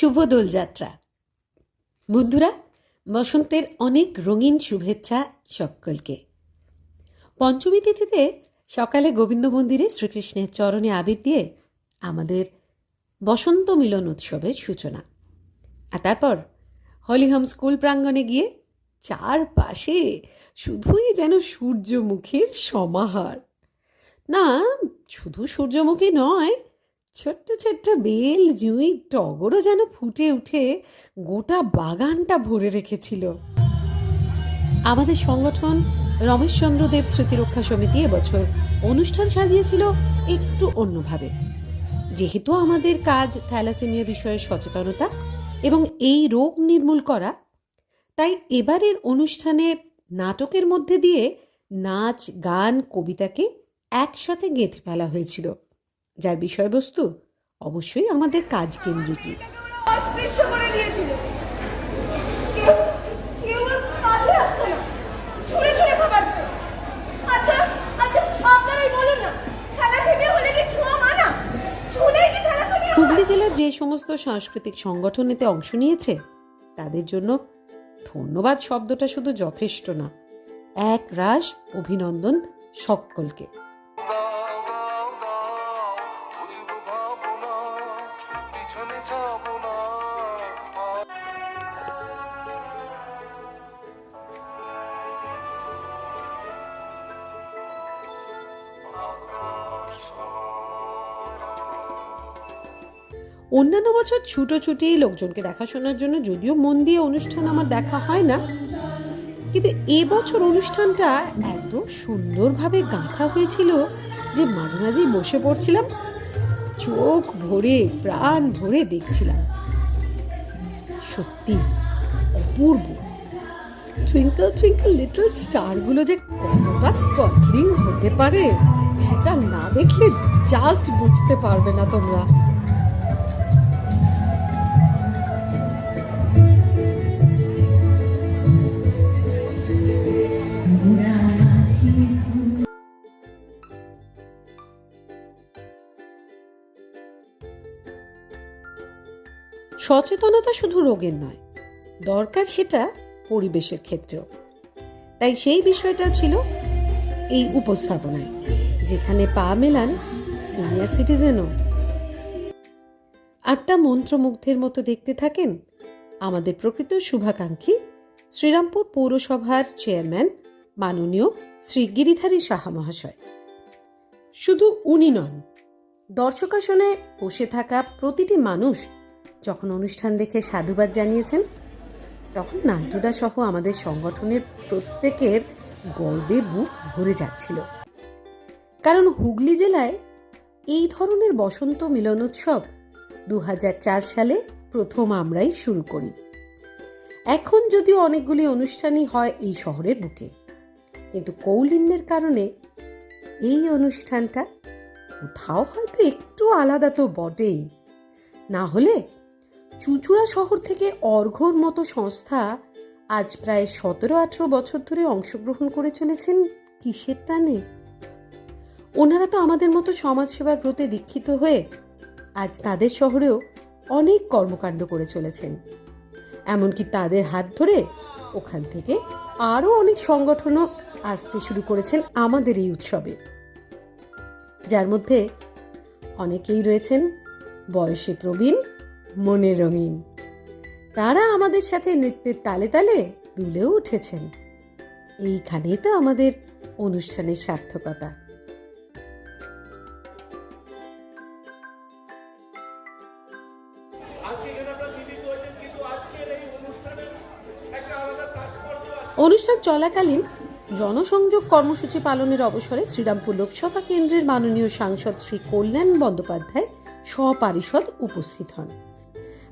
শুভ দোলযাত্রা। বন্ধুরা, বসন্তের অনেক রঙিন শুভেচ্ছা সকলকে। পঞ্চমী তিথিতে সকালে গোবিন্দ মন্দিরে শ্রীকৃষ্ণের চরণে আবির দিয়ে আমাদের বসন্ত মিলন উৎসবের সূচনা। আর তারপর হলিহম স্কুল প্রাঙ্গণে গিয়ে চারপাশে শুধুই যেন সূর্যমুখীর সমাহার। না, শুধু সূর্যমুখী নয় ছোট্ট ছোট্ট বেল জুঁই টগরও যেন ফুটে উঠে গোটা বাগানটা ভরে রেখেছিল। আমাদের সংগঠন রমেশচন্দ্র দেব স্মৃতিরক্ষা সমিতি এবছর অনুষ্ঠান সাজিয়েছিল একটু অন্যভাবে। যেহেতু আমাদের কাজ থ্যালাসেমিয়া বিষয়ে সচেতনতা এবং এই রোগ নির্মূল করা, তাই এবারের অনুষ্ঠানে নাটকের মধ্যে দিয়ে নাচ, গান, কবিতাকে একসাথে গেঁথে ফেলা হয়েছিল। যার বিষয়বস্তু অবশ্যই আমাদের কাজ কেন্দ্রিকই আচ্ছা আচ্ছা? হুগলি জেলার যে সমস্ত সাংস্কৃতিক সংগঠন এতে অংশ নিয়েছে তাদের জন্য ধন্যবাদ শব্দটা শুধু যথেষ্ট না। এক রাস অভিনন্দন সকলকে। অন্যান্য বছর ছুটোছুটি লোকজনকে দেখাশোনার জন্য যদিও মন দিয়ে অনুষ্ঠান আমার দেখা হয় না, কিন্তু এবছর অনুষ্ঠানটা এত সুন্দরভাবে গাঁথা হয়েছিল যে মাঝে মাঝেই বসে পড়ছিলাম, চোখ ভরে, প্রাণ ভরে দেখছিলাম। সত্যি অপূর্ব। টুইঙ্কল টুইঙ্কল লিটল স্টারগুলো যে কতটা স্পার্কলিং হতে পারে, সেটা না দেখলে জাস্ট বুঝতে পারবে না তোমরা। সচেতনতা শুধু রোগের নয়, দরকার সেটা পরিবেশের ক্ষেত্রেও। তাই সেই বিষয়টা ছিল এই উপস্থাপনায়, যেখানে পা মেলান সিনিয়র সিটিজেনও। আটটা মন্ত্রমুগ্ধের মতো দেখতে থাকেন আমাদের প্রকৃত শুভাকাঙ্ক্ষী শ্রীরামপুর পৌরসভার চেয়ারম্যান মাননীয় শ্রী গিরিধারী সাহা মহাশয়। শুধু উনি নন, দর্শকাসনে বসে থাকা প্রতিটি মানুষ যখন অনুষ্ঠান দেখে সাধুবাদ জানিয়েছেন, তখন নান্টুদা সহ আমাদের সংগঠনের প্রত্যেকের গর্বে বুক ভরে যাচ্ছিল। কারণ হুগলি জেলায় এই ধরনের বসন্ত মিলনোৎসব দুহাজার চার সালে প্রথম আমরাই শুরু করি। এখন যদিও অনেকগুলি অনুষ্ঠানই হয় এই শহরের বুকে, কিন্তু কৌলিন্যের কারণে এই অনুষ্ঠানটা কোথাও হয়তো একটু আলাদা তো বটেই। না হলে চুচুড়া শহর থেকে অর্ঘর মতো সংস্থা আজ প্রায় সতেরো আঠেরো বছর ধরে অংশগ্রহণ করে চলেছেন কিসের টানে? ওনারা তো আমাদের মতো সমাজসেবার প্রতি দীক্ষিত হয়ে আজ তাদের শহরেও অনেক কর্মকাণ্ড করে চলেছেন। এমনকি তাদের হাত ধরে ওখান থেকে আরও অনেক সংগঠনও আসতে শুরু করেছেন আমাদের এই উৎসবে। যার মধ্যে অনেকেই রয়েছেন বয়সে প্রবীণ মনে রঙিন। তারা আমাদের সাথে নৃত্যের তালে তালে দুলেও উঠেছেন। এইখানেই তো আমাদের অনুষ্ঠানের সার্থকতা। অনুষ্ঠান চলাকালীন জনসংযোগ কর্মসূচি পালনের অবসরে শ্রীরামপুর লোকসভা কেন্দ্রের মাননীয় সাংসদ শ্রী কল্যাণ বন্দ্যোপাধ্যায় সপারিষদ উপস্থিত হন।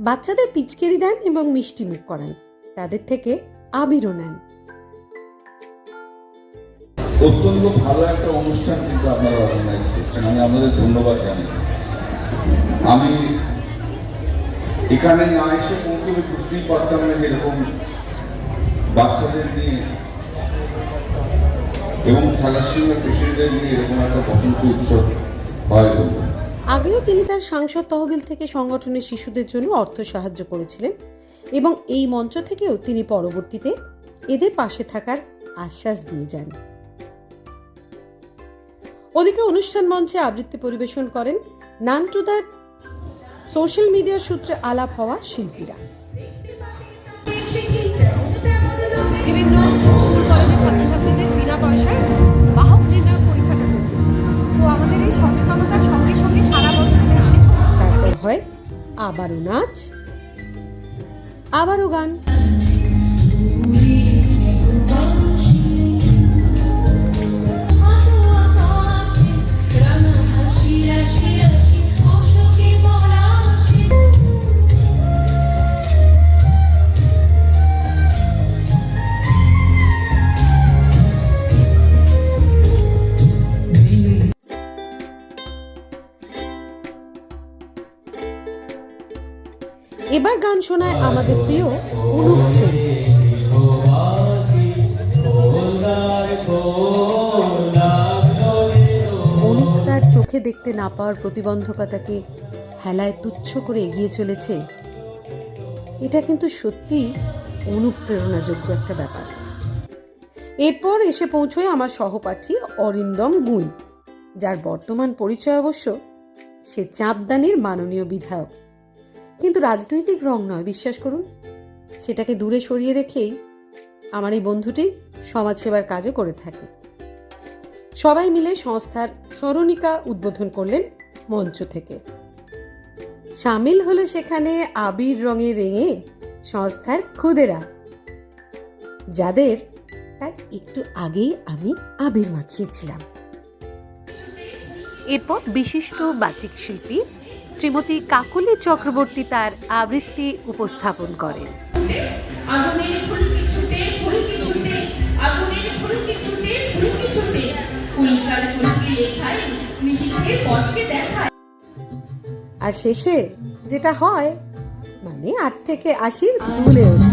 বাচ্চাদের পিচকেরি দেন এবং মিষ্টি মুখ করান। তাদের থেকে আবিরও নেন। অত্যন্ত ভালো একটা অনুষ্ঠান কিন্তু আপনারা অর্গানাইজ করছেন। আমি আপনাদের ধন্যবাদ জানাই। আমি এখানে না এসে পৌঁছলে বুঝতেই পারতাম না এরকম বাচ্চাদের নিয়ে এবং থ্যালাসিমিয়া পেশেন্টদের নিয়ে এরকম একটা বসন্ত উৎসব হয় আগেও তিনি তার সাংসদ তহবিল থেকে সংগঠনের শিশুদের জন্য অর্থ সাহায্য করেছিলেন এবং এই মঞ্চ থেকেও তিনি পরবর্তীতে এদের পাশে থাকার আশ্বাস দিয়ে যান। ওদিকে অনুষ্ঠান মঞ্চে আবৃত্তি পরিবেশন করেন নান টু দ্য সোশ্যাল মিডিয়ার সূত্রে আলাপ হওয়া শিল্পীরা। আবারও নাচ আবারও গান। এবার গান শোনায় আমাদের প্রিয় অনুপ সেন। অনুপ তার চোখে দেখতে না পাওয়ার প্রতিবন্ধকতাকে হেলায় তুচ্ছ করে এগিয়ে চলেছে। এটা কিন্তু সত্যি অনুপ্রেরণাযোগ্য একটা ব্যাপার। এরপর এসে পৌঁছয় আমার সহপাঠী অরিন্দম গুই, যার বর্তমান পরিচয় অবশ্য সে চাঁপদানির মাননীয় বিধায়ক। কিন্তু রাজনৈতিক রং নয়, বিশ্বাস করুন। সেটাকে দূরে সরিয়ে রেখেই আমার এই বন্ধুটি সমাজসেবার কাজও করে থাকে। সবাই মিলে সংস্থার স্মরণিকা উদ্বোধন করলেন মঞ্চ থেকে। সামিল হলো সেখানে আবির রঙে রেঙে সংস্থার খুদেরা, যাদের তার একটু আগেই আমি আবির মাখিয়েছিলাম। এরপর বিশিষ্ট বাচিক শিল্পী শ্রীমতী কাকুলি চক্রবর্তী তার আবৃত্তি উপস্থাপন করেন। আর শেষে যেটা হয় মানে আট থেকে আশির ভুলে ওঠে।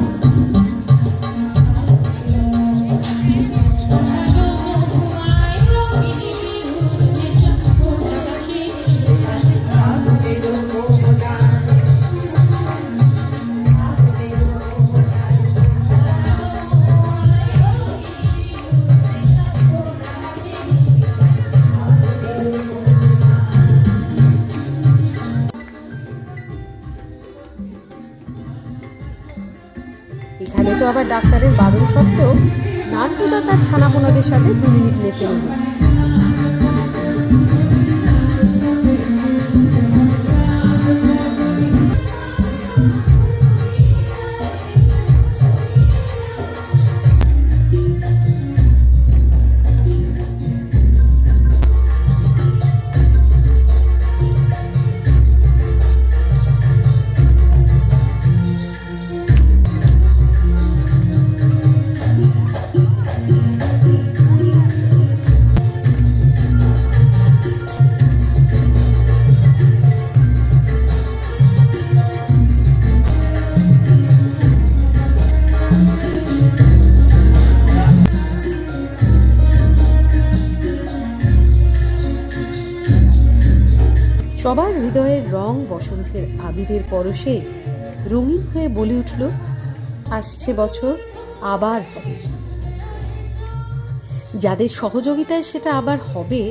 তো আবার ডাক্তারের বারণ সত্ত্বেও নাট্যদাতার ছানাপোনাদের সাথে দু মিনিট নেচে নিল সবার হৃদয়ের রং বসন্তের আবিরের পরশে রঙিন হয়ে বলে উঠল, আসছে বছর, আবার হবে। যাদের সহযোগিতায় সেটা আবার হবে,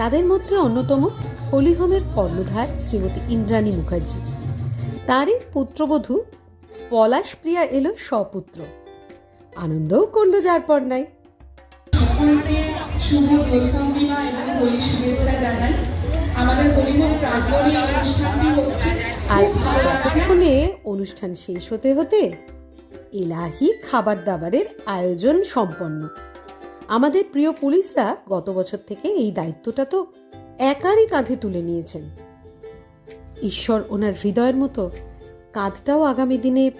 তাদের মধ্যে অন্যতম হলিহোমের কর্ণধার শ্রীমতী ইন্দ্রাণী মুখার্জি। তারই পুত্রবধূ পলাশ প্রিয়া এলো সপুত্র আনন্দও করল যার পর নাই। শুভ এবং শুভেচ্ছা জানাই। আর ততক্ষণে অনুষ্ঠান শেষ হতে হতে এলাহি খাবার দাবারের আয়োজন সম্পন্ন। আমাদের প্রিয় পুলিশরা গত বছর থেকে এই দায়িত্বটা তো একারই কাঁধে তুলে নিয়েছেন। ঈশ্বর ওনার হৃদয়ের মতো কাঁধটাও আগামী দিনে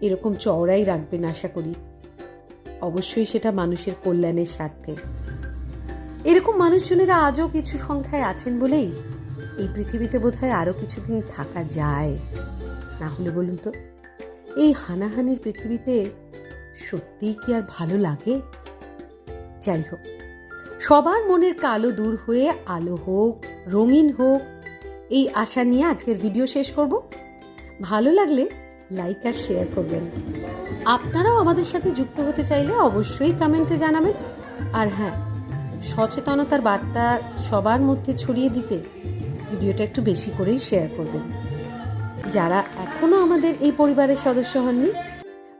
এরকম চওড়াই রাখবেন আশা করি। অবশ্যই সেটা মানুষের কল্যাণের স্বার্থে। এরকম মানুষজনেরা আজও কিছু সংখ্যায় আছেন বলেই এই পৃথিবীতে বোধহয় আরও কিছুদিন থাকা যায়। না হলে বলুন তো, এই হানাহানির পৃথিবীতে সত্যিই কি আর ভালো লাগে? যাই হোক সবার মনের কালো দূর হয়ে আলো হোক, রঙিন হোক, এই আশা নিয়ে আজকের ভিডিও শেষ করব। ভালো লাগলে লাইক আর শেয়ার করবেন। আপনারাও আমাদের সাথে যুক্ত হতে চাইলে অবশ্যই কমেন্টে জানাবেন। আর হ্যাঁ সচেতনতার বার্তা সবার মধ্যে ছড়িয়ে দিতে ভিডিওটা একটু বেশি করেই শেয়ার করবেন যারা এখনও আমাদের এই পরিবারের সদস্য হননি,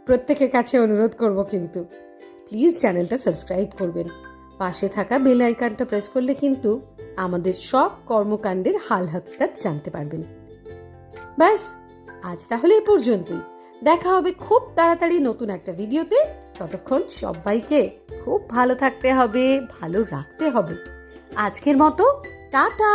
প্রত্যেকের কাছে অনুরোধ করব কিন্তু প্লিজ চ্যানেলটা সাবস্ক্রাইব করবেন। পাশে থাকা বেল আইকনটা প্রেস করলে কিন্তু আমাদের সব কর্মকাণ্ডের হাল হাকিকাত জানতে পারবেন। ব্যাস, আজ তাহলে এ পর্যন্তই। দেখা হবে খুব তাড়াতাড়ি নতুন একটা ভিডিওতে ততক্ষণ সবাইকে খুব ভালো থাকতে হবে ভালো রাখতে হবে। আজকের মতো টাটা!